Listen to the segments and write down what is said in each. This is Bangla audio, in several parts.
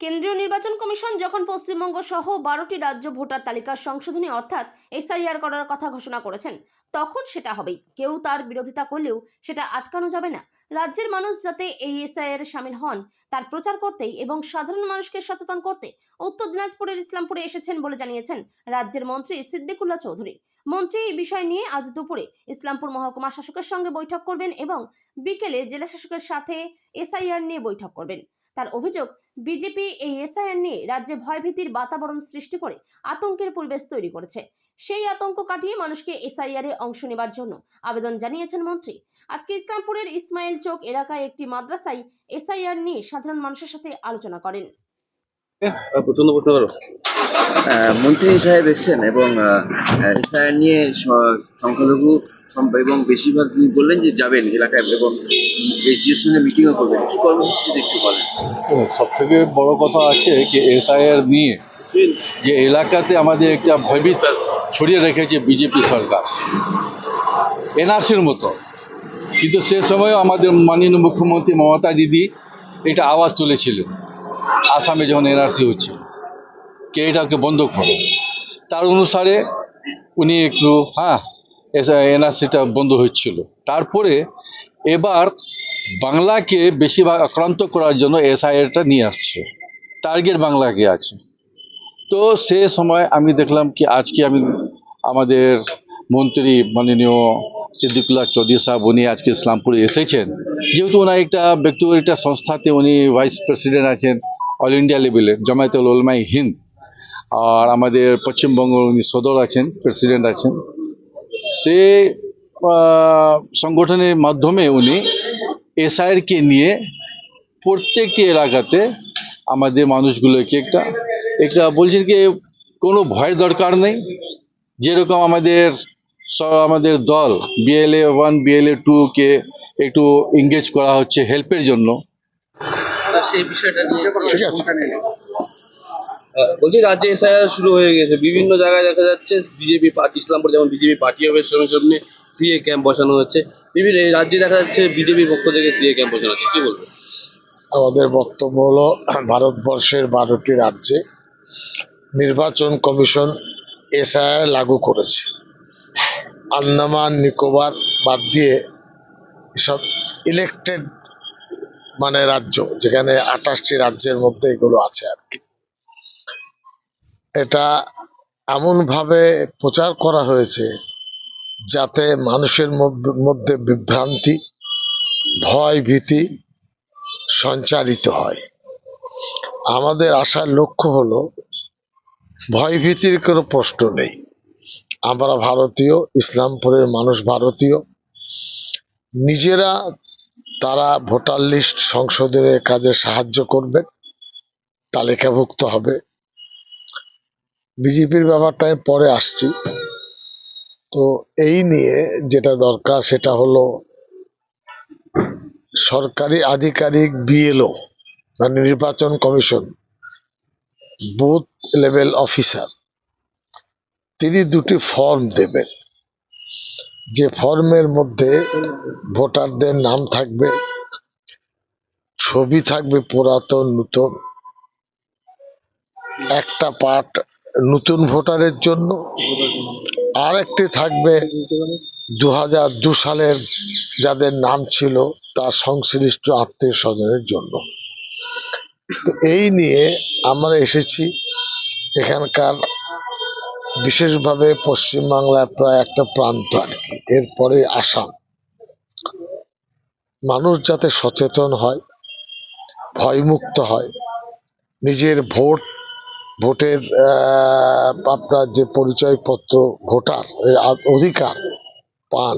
কেন্দ্রীয় নির্বাচন কমিশন যখন পশ্চিমবঙ্গ সহ বারোটি রাজ্য ভোটার তালিকার সংশোধনী অর্থাৎ এসআইআর করার কথা ঘোষণা করেছেন, তখন সেটা হবেই। কেউ তার বিরোধিতা করলেও সেটা আটকানো যাবে না। রাজ্যের মানুষ যাতে এই এসআইআর সামিল হন, তার প্রচার করতেই এবং সাধারণ মানুষকে সচেতন করতে উত্তর দিনাজপুরের ইসলামপুরে এসেছেন বলে জানিয়েছেন রাজ্যের মন্ত্রী সিদ্দিকুল্লাহ চৌধুরী। মন্ত্রী এই বিষয় নিয়ে আজ দুপুরে ইসলামপুর মহকুমা শাসকের সঙ্গে বৈঠক করবেন এবং বিকেলে জেলা শাসকের সাথে এসআইআর নিয়ে বৈঠক করবেন। তার অভিযোগ বিজেপি এই এসআইআর নিয়ে রাজ্যে ভয়ভীতির বাতাবরণ সৃষ্টি করে আতঙ্কের পরিবেশ তৈরি করেছে। সেই আতঙ্ক কাটিয়ে মানুষকে এসআইআর এ অংশ নেবার জন্য আবেদন জানিয়েছেন মন্ত্রী। আজকে ইসলামপুরের ইসমাইল চৌক এলাকায় একটি মাদ্রাসায় এসআইআর নিয়ে সাধারণ মানুষের সাথে আলোচনা করেন। আহ, মন্ত্রী সাহেব এসেছেন এবং এসআইআর নিয়ে সংখ্যালঘু এবং বেশিরভাগ তিনি বললেন যে যাবেন এলাকায় এবং সঙ্গে মিটিংও করবেন। কি কর্মসূচি একটু বলেন। সব থেকে বড় কথা আছে কি এসআইআর নিয়ে যে এলাকাতে আমাদের একটা ভয়ভীত ছড়িয়ে রেখেছে বিজেপি সরকার, এনআরসির মতো। কিন্তু সে সময় আমাদের মাননীয় মুখ্যমন্ত্রী মমতা দিদি একটা আওয়াজ তুলেছিলেন আসামে যখন এনআরসি হচ্ছে কে এটাকে বন্ধ করো। তার অনুসারে উনি একটু হ্যাঁ এনআরসিটা বন্ধ হচ্ছিল। তারপরে এবার বাংলাকে বেশিরভাগ আক্রান্ত করার জন্য এসআইআরটা নিয়ে আসছে। টার্গেট বাংলাকে আছে। তো সে সময় আমি দেখলাম কি, আজকে আমি আমাদের মন্ত্রী মাননীয় সিদ্দিকুল্লাহ চৌধুরী সাহেব, উনি আজকে ইসলামপুরে এসেছেন। যেহেতু ওনার একটা ব্যক্তিগত একটা সংস্থাতে উনি ভাইস প্রেসিডেন্ট আছেন অল ইন্ডিয়া লেভেলে, জামায়াতুল উলমাই হিন্দ। আর আমাদের পশ্চিমবঙ্গ উনি সদর আছেন, প্রেসিডেন্ট আছেন। সে সংগঠনের মাধ্যমে উনি এসআইআরকে নিয়ে প্রত্যেকটি এলাকাতে আমাদের মানুষগুলোকে একটা একটা বলছেন কি কোনো ভয়ের দরকার নেই। যেরকম আমাদের আমাদের দল বিএলএ ওয়ান বিএলএ টুকে একটু এঙ্গেজ করা হচ্ছে হেল্পের জন্য। বলছি রাজ্যে এসআইআর শুরু হয়ে গেছে। বিভিন্ন জায়গায় দেখা যাচ্ছে বিজেপি পার্টি ইসলামপুর যেমন বিজেপি পার্টি হবে সেরকম সামনে সিএ ক্যাম্প বসানো হচ্ছে। বিভিন্ন রাজ্যে দেখা যাচ্ছে বিজেপির পক্ষ থেকে সিএ ক্যাম্প বসানো হচ্ছে কি বলব আমাদের বক্তব্য হলো, ভারতবর্ষের বারোটি রাজ্যে নির্বাচন কমিশন এসআইআর লাগু করেছে। আন্দামান, নিকোবর বাদ দিয়ে সব ইলেকটেড মানে রাজ্য, যেখানে আঠাশটি রাজ্যের মধ্যে এগুলো আছে আর কি। এটা এমনভাবে প্রচার করা হয়েছে যাতে মানুষের মধ্য- বিভ্রান্তি, ভয় ভীতি সঞ্চারিত হয়। আমাদের আসার লক্ষ্য হলো, ভয় ভীতির কোনো প্রশ্ন নেই। আমরা ভারতীয়, ইসলামপুরের মানুষ ভারতীয়। নিজেরা তারা ভোটার লিস্ট সংশোধনের কাজে সাহায্য করবে, তালিকাভুক্ত হবে। বিজেপির ব্যাপারটা আমি পরে আসছি। তো এই নিয়ে যেটা দরকার সেটা হলো সরকারি আধিকারিক বিএলও মানে নির্বাচন কমিশন, বুথ লেভেল অফিসার, তিনি দুটি ফর্ম দেবেন। যে ফর্মের মধ্যে ভোটারদের নাম থাকবে, ছবি থাকবে পুরাতন, নতুন, একটা পার্ট নতুন ভোটারের জন্য আর একটি থাকবে দু হাজার দু সালের যাদের নাম ছিল তার সংশ্লিষ্ট আত্মীয় স্বজনের জন্য। তো এই নিয়ে আমরা এসেছি। এখানকার বিশেষভাবে পশ্চিমবাংলার প্রায় একটা প্রান্ত আর কি, এরপরে আসাম। মানুষ যাতে সচেতন হয়, ভয়মুক্ত হয়, নিজের ভোট ভোটের আপনার যে পরিচয়পত্র, ভোটার অধিকার পান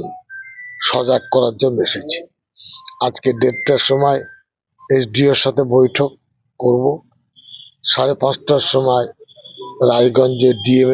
সজাগ করার জন্য এসেছি। আজকে দেড়টার সময় এসডিওর সাথে বৈঠক করব। সাড়ে পাঁচটার সময় রায়গঞ্জে ডিএম